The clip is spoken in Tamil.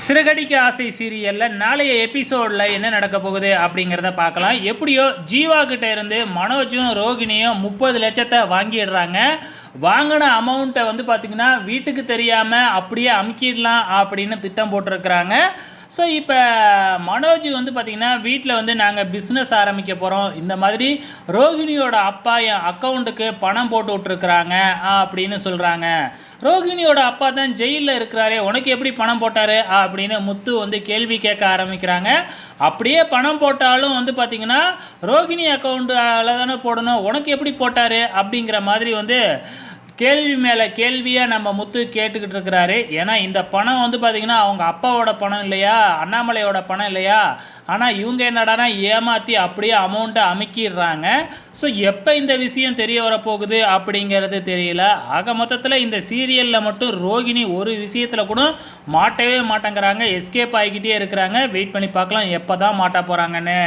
சிறகடிக்க ஆசை சீரியலில் நாளைய எபிசோடில் என்ன நடக்க போகுது அப்படிங்கிறத பார்க்கலாம். எப்படியோ ஜீவா கிட்டே இருந்து மனோஜும் ரோகிணியும் முப்பது லட்சத்தை வாங்கிடுறாங்க. வாங்கின அமௌண்ட்டை வந்து பார்த்திங்கன்னா வீட்டுக்கு தெரியாமல் அப்படியே அமுக்கிடலாம் அப்படின்னு திட்டம் போட்டிருக்கிறாங்க. ஸோ இப்போ மனோஜ் வந்து பார்த்திங்கன்னா வீட்டில் வந்து நாங்கள் பிஸ்னஸ் ஆரம்பிக்க போகிறோம் இந்த மாதிரி ரோகிணியோட அப்பா என் அக்கௌண்ட்டுக்கு பணம் போட்டு விட்ருக்குறாங்க அப்படின்னு சொல்கிறாங்க ரோகிணியோட அப்பா தான் ஜெயிலில் இருக்கிறாரே உனக்கு எப்படி பணம் போட்டார்? அப்படின்னு முத்து வந்து கேள்வி கேட்க ஆரம்பிக்கிறாங்க. அப்படியே பணம் போட்டாலும் வந்து பார்த்திங்கன்னா ரோகிணி அக்கௌண்ட்டில் தானே போடணும் உனக்கு எப்படி போட்டார்? அப்படிங்கிற மாதிரி வந்து கேள்வி மேலே கேள்வியாக நம்ம முத்து கேட்டுக்கிட்டு இருக்கிறாரு. ஏன்னா இந்த பணம் வந்து பார்த்திங்கன்னா அவங்க அப்பாவோட பணம் இல்லையா? அண்ணாமலையோட பணம் இல்லையா? ஆனால் இவங்க என்னடானா ஏமாற்றி அப்படியே அமௌண்ட்டை அமுக்கிடுறாங்க. ஸோ எப்போ இந்த விஷயம் தெரிய வரப்போகுது அப்படிங்கிறது தெரியல. ஆக மொத்தத்தில் இந்த சீரியலில் மட்டும் ரோகிணி ஒரு விஷயத்தில் கூட மாட்டவே மாட்டேங்கிறாங்க. எஸ்கேப் ஆகிக்கிட்டே இருக்கிறாங்க. வெயிட் பண்ணி பார்க்கலாம் எப்போ தான் மாட்ட போகிறாங்கன்னு